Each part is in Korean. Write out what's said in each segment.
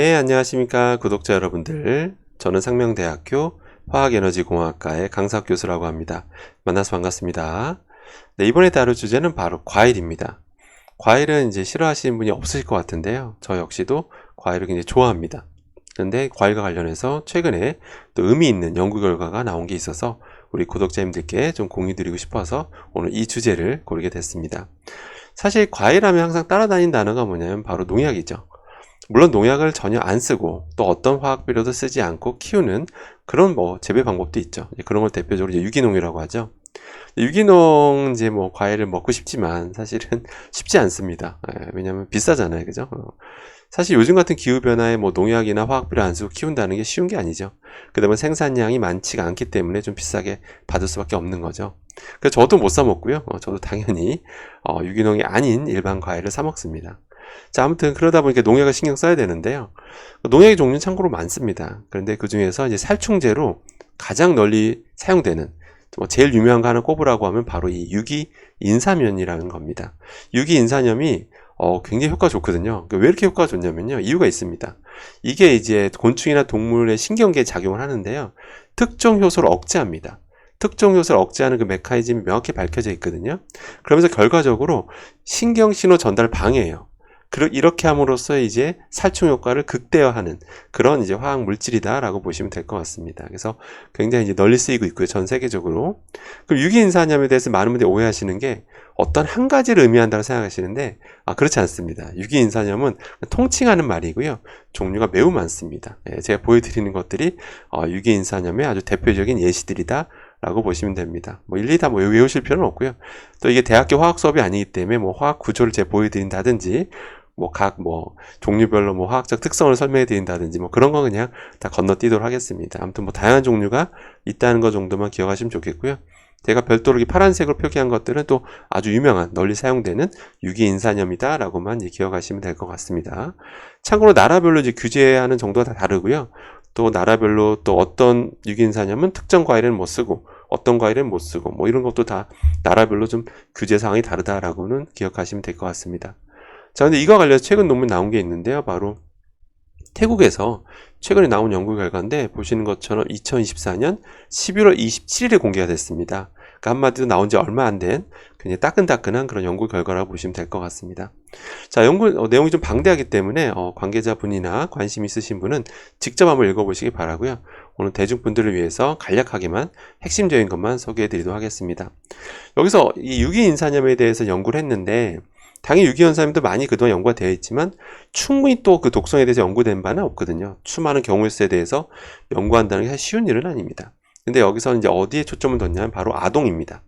네, 안녕하십니까 구독자 여러분들. 저는 상명대학교 화학에너지공학과의 강사 교수라고 합니다. 만나서 반갑습니다. 네, 이번에 다룰 주제는 바로 과일입니다. 과일은 이제 싫어하시는 분이 없으실 것 같은데요. 저 역시도 과일을 굉장히 좋아합니다. 그런데 과일과 관련해서 최근에 또 의미 있는 연구 결과가 나온 게 있어서 우리 구독자님들께 좀 공유드리고 싶어서 오늘 이 주제를 고르게 됐습니다. 사실 과일하면 항상 따라다닌 단어가 뭐냐면 바로 농약이죠. 물론 농약을 전혀 안 쓰고 또 어떤 화학 비료도 쓰지 않고 키우는 그런 뭐 재배 방법도 있죠. 그런 걸 대표적으로 이제 유기농이라고 하죠. 유기농 이제 뭐 과일을 먹고 싶지만 사실은 쉽지 않습니다. 예, 왜냐하면 비싸잖아요, 그죠? 어. 사실 요즘 같은 기후 변화에 뭐 농약이나 화학 비료 안 쓰고 키운다는 게 쉬운 게 아니죠. 그다음에 생산량이 많지가 않기 때문에 좀 비싸게 받을 수밖에 없는 거죠. 그래서 저도 못 사 먹고요. 어, 저도 당연히 어, 유기농이 아닌 일반 과일을 사 먹습니다. 자, 아무튼 그러다 보니까 농약을 신경 써야 되는데요. 농약의 종류는 참고로 많습니다. 그런데 그 중에서 이제 살충제로 가장 널리 사용되는 뭐 제일 유명한 거 하나 꼽으라고 하면 바로 이 유기 인사면이라는 겁니다. 유기 인산염이 어, 굉장히 효과 좋거든요. 그러니까 왜 이렇게 효과가 좋냐면요. 이유가 있습니다. 이게 이제 곤충이나 동물의 신경계에 작용을 하는데요. 특정 효소를 억제합니다. 특정 요소를 억제하는 그 메커니즘이 명확히 밝혀져 있거든요. 그러면서 결과적으로 신경신호 전달 방해예요. 이렇게 함으로써 이제 살충 효과를 극대화하는 그런 이제 화학 물질이다라고 보시면 될 것 같습니다. 그래서 굉장히 이제 널리 쓰이고 있고요. 전 세계적으로. 그럼 유기인산염에 대해서 많은 분들이 오해하시는 게 어떤 한 가지를 의미한다고 생각하시는데 아, 그렇지 않습니다. 유기인산염은 통칭하는 말이고요. 종류가 매우 많습니다. 예, 제가 보여드리는 것들이 어, 유기인산염의 아주 대표적인 예시들이다. 라고 보시면 됩니다. 뭐 일일이 다 뭐 외우실 필요는 없고요. 또 이게 대학교 화학 수업이 아니기 때문에 뭐 화학 구조를 제가 보여드린다든지 뭐 각뭐 뭐 종류별로 뭐 화학적 특성을 설명해 드린다든지 뭐 그런 거 그냥 다 건너뛰도록 하겠습니다. 아무튼 뭐 다양한 종류가 있다는 것 정도만 기억하시면 좋겠고요. 제가 별도로 이 파란색으로 표기한 것들은 또 아주 유명한 널리 사용되는 유기인산염이다 라고만 기억하시면 될 것 같습니다. 참고로 나라별로 이제 규제하는 정도가 다 다르고요. 또 나라별로 또 어떤 유기인산염은 특정 과일은 못 쓰고 어떤 과일은 못 쓰고 뭐 이런 것도 다 나라별로 좀 규제 사항이 다르다라고는 기억하시면 될 것 같습니다. 자, 근데 이거 관련해서 최근 논문 나온 게 있는데요. 바로 태국에서 최근에 나온 연구 결과인데 보시는 것처럼 2024년 11월 27일에 공개가 됐습니다. 그러니까 한마디로 나온 지 얼마 안된 굉장히 따끈따끈한 그런 연구 결과라고 보시면 될 것 같습니다. 자, 연구 어, 내용이 좀 방대하기 때문에 어, 관계자분이나 관심 있으신 분은 직접 한번 읽어보시기 바라고요. 오늘 대중분들을 위해서 간략하게만 핵심적인 것만 소개해 드리도록 하겠습니다. 여기서 이 유기인산염에 대해서 연구를 했는데 당연히 유기현상염도 많이 그동안 연구가 되어 있지만 충분히 또 그 독성에 대해서 연구된 바는 없거든요. 수많은 경우수에 대해서 연구한다는 게 사실 쉬운 일은 아닙니다. 근데 여기서 이제 어디에 초점을 뒀냐면 바로 아동입니다.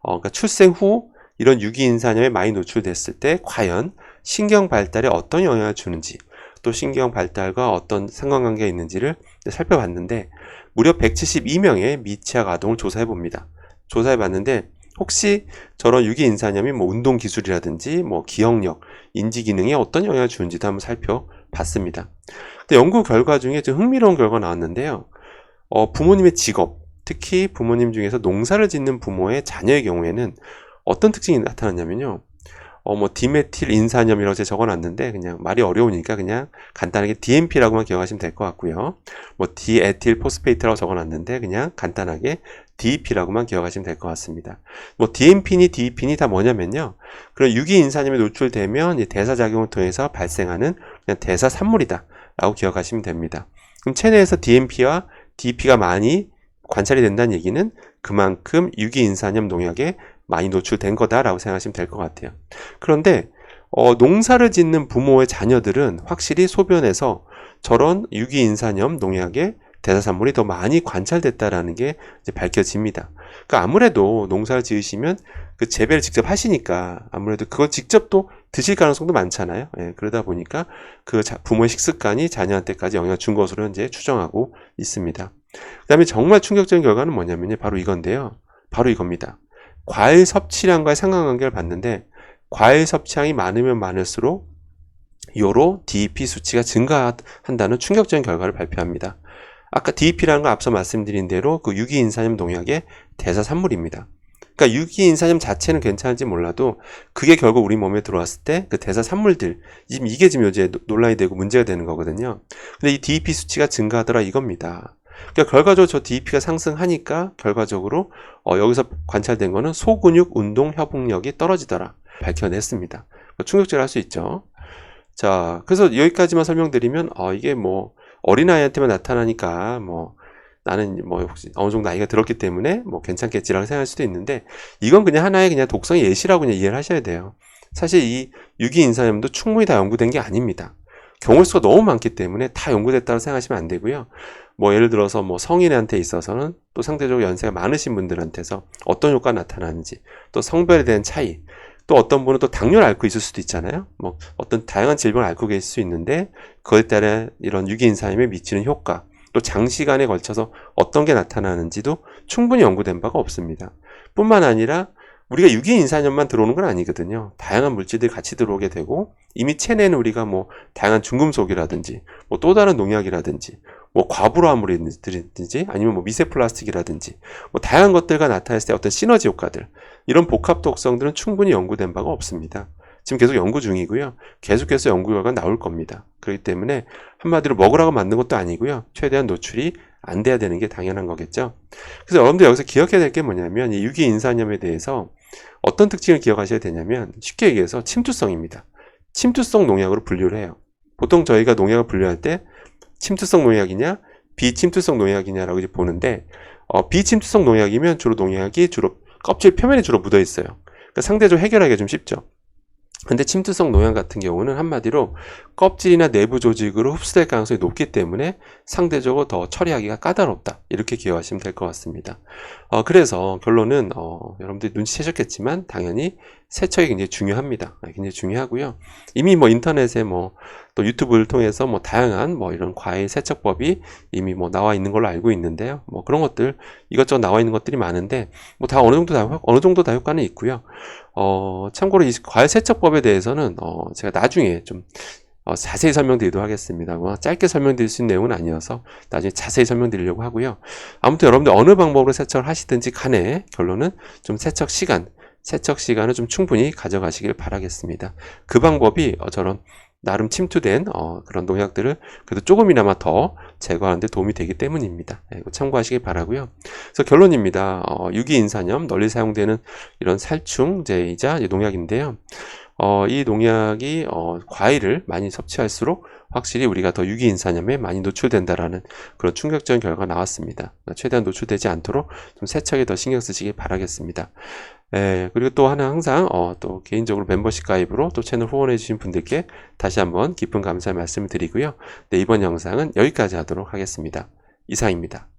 어, 그러니까 출생 후 이런 유기인산염에 많이 노출됐을 때 과연 신경 발달에 어떤 영향을 주는지 또 신경 발달과 어떤 상관관계가 있는지를 살펴봤는데 무려 172명의 미취학 아동을 조사해 봅니다. 조사해 봤는데 혹시 저런 유기인산염이 뭐 운동 기술이라든지 뭐 기억력, 인지 기능에 어떤 영향을 주는지도 한번 살펴봤습니다. 근데 연구 결과 중에 좀 흥미로운 결과가 나왔는데요. 어, 부모님의 직업, 특히 부모님 중에서 농사를 짓는 부모의 자녀의 경우에는 어떤 특징이 나타났냐면요. 어, 뭐, 디메틸 인산염이라고 제가 적어 놨는데, 그냥 말이 어려우니까 그냥 간단하게 DMP라고만 기억하시면 될 것 같고요. 뭐, 디에틸 포스페이트라고 적어 놨는데, 그냥 간단하게 DEP라고만 기억하시면 될 것 같습니다. 뭐, DMP니 DEP니 다 뭐냐면요. 그런 유기인산염에 노출되면 대사작용을 통해서 발생하는 그냥 대사산물이다. 라고 기억하시면 됩니다. 그럼 체내에서 DMP와 DEP가 많이 관찰이 된다는 얘기는 그만큼 유기인산염 농약에 많이 노출된 거다라고 생각하시면 될 것 같아요. 그런데 어, 농사를 짓는 부모의 자녀들은 확실히 소변에서 저런 유기인산염 농약의 대사산물이 더 많이 관찰됐다라는 게 밝혀집니다. 그러니까 아무래도 농사를 지으시면 그 재배를 직접 하시니까 아무래도 그걸 직접 또 드실 가능성도 많잖아요. 예, 그러다 보니까 그 자, 부모의 식습관이 자녀한테까지 영향을 준 것으로 이제 추정하고 있습니다. 그 다음에 정말 충격적인 결과는 뭐냐면요. 바로 이건데요. 바로 이겁니다. 과일 섭취량과의 상관관계를 봤는데 과일 섭취량이 많으면 많을수록 요로 DEP 수치가 증가한다는 충격적인 결과를 발표합니다. 아까 DEP라는 건 앞서 말씀드린 대로 그 유기인산염 농약의 대사 산물입니다. 그러니까 유기인산염 자체는 괜찮은지 몰라도 그게 결국 우리 몸에 들어왔을 때 그 대사 산물들 지금 이게 지금 요새 노- 논란이 되고 문제가 되는 거거든요. 근데 이 DEP 수치가 증가하더라 이겁니다. 그러니까 결과적으로 저 DEP가 상승하니까 결과적으로 어, 여기서 관찰된 거는 소근육 운동 협응력이 떨어지더라 밝혀냈습니다. 충격적일 할수 있죠. 자, 그래서 여기까지만 설명드리면 어, 이게 뭐 어린아이한테만 나타나니까 뭐 나는 뭐 혹시 어느 정도 나이가 들었기 때문에 뭐 괜찮겠지라고 생각할 수도 있는데 이건 그냥 하나의 그냥 독성의 예시라고 그냥 이해를 하셔야 돼요. 사실 이 유기인산염도 충분히 다 연구된 게 아닙니다. 경우 수가 너무 많기 때문에 다 연구됐다고 생각하시면 안 되고요. 뭐 예를 들어서 뭐 성인한테 있어서는 또 상대적으로 연세가 많으신 분들한테서 어떤 효과가 나타나는지 또 성별에 대한 차이 또 어떤 분은 또 당뇨를 앓고 있을 수도 있잖아요. 뭐 어떤 다양한 질병을 앓고 계실 수 있는데 그에 따라 이런 유기인산염에 미치는 효과 또 장시간에 걸쳐서 어떤 게 나타나는지도 충분히 연구된 바가 없습니다. 뿐만 아니라 우리가 유기 인산염만 들어오는 건 아니거든요. 다양한 물질들이 같이 들어오게 되고 이미 체내는 우리가 뭐 다양한 중금속이라든지 뭐 또 다른 농약이라든지 뭐 과부로화물이든지 아니면 뭐 미세 플라스틱이라든지 뭐 다양한 것들과 나타났을 때 어떤 시너지 효과들 이런 복합 독성들은 충분히 연구된 바가 없습니다. 지금 계속 연구 중이고요. 계속해서 연구 결과가 나올 겁니다. 그렇기 때문에 한마디로 먹으라고 만든 것도 아니고요. 최대한 노출이 안 돼야 되는 게 당연한 거겠죠. 그래서 여러분들 여기서 기억해야 될 게 뭐냐면 이 유기인산염에 대해서 어떤 특징을 기억하셔야 되냐면 쉽게 얘기해서 침투성입니다. 침투성 농약으로 분류를 해요. 보통 저희가 농약을 분류할 때 침투성 농약이냐 비침투성 농약이냐라고 이제 보는데 어, 비침투성 농약이면 주로 농약이 주로 껍질 표면에 주로 묻어 있어요. 그러니까 상대적으로 해결하기가 좀 쉽죠. 근데 침투성 농약 같은 경우는 한마디로 껍질이나 내부 조직으로 흡수될 가능성이 높기 때문에 상대적으로 더 처리하기가 까다롭다. 이렇게 기억하시면 될 것 같습니다. 어, 그래서 결론은 어, 여러분들이 눈치채셨겠지만 당연히 세척이 굉장히 중요합니다. 아, 굉장히 중요하고요. 이미 뭐 인터넷에 뭐또 유튜브를 통해서 뭐 다양한 뭐 이런 과일 세척법이 이미 뭐 나와 있는 걸로 알고 있는데요. 뭐 그런 것들 이것저것 나와 있는 것들이 많은데 뭐 다 어느 정도 다 효- 어느 정도 다 효과는 있고요. 어, 참고로 이 과일 세척법에 대해서는 어, 제가 나중에 좀 어, 자세히 설명드리도록 하겠습니다. 뭐 짧게 설명드릴 수 있는 내용은 아니어서 나중에 자세히 설명드리려고 하고요. 아무튼 여러분들 어느 방법으로 세척을 하시든지 간에 결론은 좀 세척 시간, 세척 시간을 좀 충분히 가져가시길 바라겠습니다. 그 방법이 어, 저런 나름 침투된 어, 그런 농약들을 그래도 조금이나마 더 제거하는 데 도움이 되기 때문입니다. 예, 참고하시기 바라고요. 그래서 결론입니다. 어, 유기인산염 널리 사용되는 이런 살충제이자 농약인데요. 어, 이 농약이 어, 과일을 많이 섭취할수록 확실히 우리가 더 유기인산염에 많이 노출된다라는 그런 충격적인 결과가 나왔습니다. 그러니까 최대한 노출되지 않도록 좀 세척에 더 신경 쓰시기 바라겠습니다. 예, 그리고 또 하나 항상 어, 또 개인적으로 멤버십 가입으로 또 채널 후원해 주신 분들께 다시 한번 깊은 감사의 말씀을 드리고요. 네, 이번 영상은 여기까지 하도록 하겠습니다. 이상입니다.